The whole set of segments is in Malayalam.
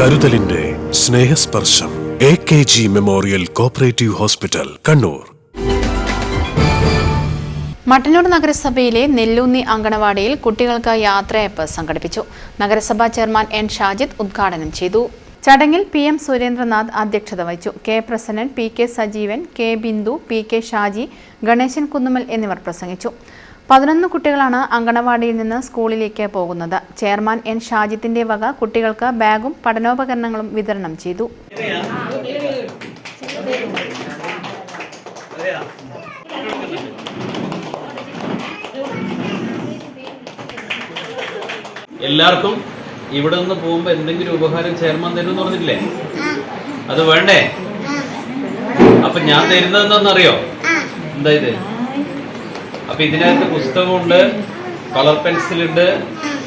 കരുതലിന്റെ Snehasparsham A K G memorial cooperative hospital Kannur. Mattannur നഗരസഭയിലെ നെല്ലൂന്നി അങ്കണവാടിയിൽ കുട്ടികൾക്ക് യാത്രയപ്പ് സംഘടിപ്പിച്ചു. നഗരസഭാ ചെയർമാൻ എൻ ഷാജിദ് ഉദ്ഘാടനം ചെയ്തു. ചടങ്ങിൽ പി എം സുരേന്ദ്രനാഥ് അധ്യക്ഷത വഹിച്ചു. K Prasannan P K Sajeevan K Bindu P K Shaji Ganesan Kunnumal എന്നിവർ പ്രസംഗിച്ചു. പതിനൊന്ന് കുട്ടികളാണ് അങ്കണവാടിയിൽ നിന്ന് സ്കൂളിലേക്ക് പോകുന്നത്. ചെയർമാൻ എൻ ഷാജിത്തിന്റെ വക കുട്ടികൾക്ക് ബാഗും പഠനോപകരണങ്ങളും വിതരണം ചെയ്തു. എല്ലാവർക്കും ഇവിടെ നിന്ന് പോകുമ്പോ എന്തെങ്കിലും ഉപകാരം ചെയർമാൻ തരും എന്ന് പറഞ്ഞില്ലേ അത് വേണ്ടേ? അപ്പൊ ഞാൻ തരുന്നതെന്നറിയോ എന്താ ഇത്? അപ്പൊ ഇതിനകത്ത് പുസ്തകമുണ്ട് കളർ പെൻസിലുണ്ട്.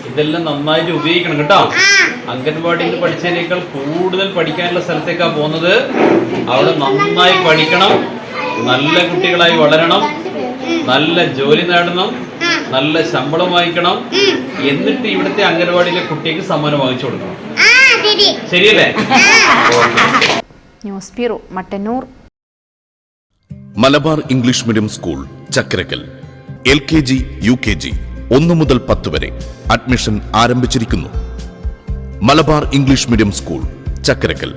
ഇതെല്ലാം നന്നായിട്ട് ഉപയോഗിക്കണം കേട്ടോ. അംഗൻവാടിയിൽ പഠിച്ചതിനേക്കാൾ കൂടുതൽ പഠിക്കാനുള്ള സ്ഥലത്തേക്കാ പോകുന്നത്. അവിടെ നന്നായി പഠിക്കണം. നല്ല കുട്ടികളായി വളരണം. നല്ല ജോലി നേടണം. നല്ല ശമ്പളം വാങ്ങിക്കണം. എന്നിട്ട് ഇവിടുത്തെ അംഗൻവാടിയിലെ കുട്ടിക്ക് സമ്മാനം വാങ്ങിച്ചു കൊടുക്കണം. ശരിയല്ലേ? News bureau Mattannur. Malabar English medium school Chakkarakkal L K G U K G ഒന്നു മുതൽ പത്ത് വരെ അഡ്മിഷൻ ആരംഭിച്ചിരിക്കുന്നു. Malabar English medium school Chakkarakkal.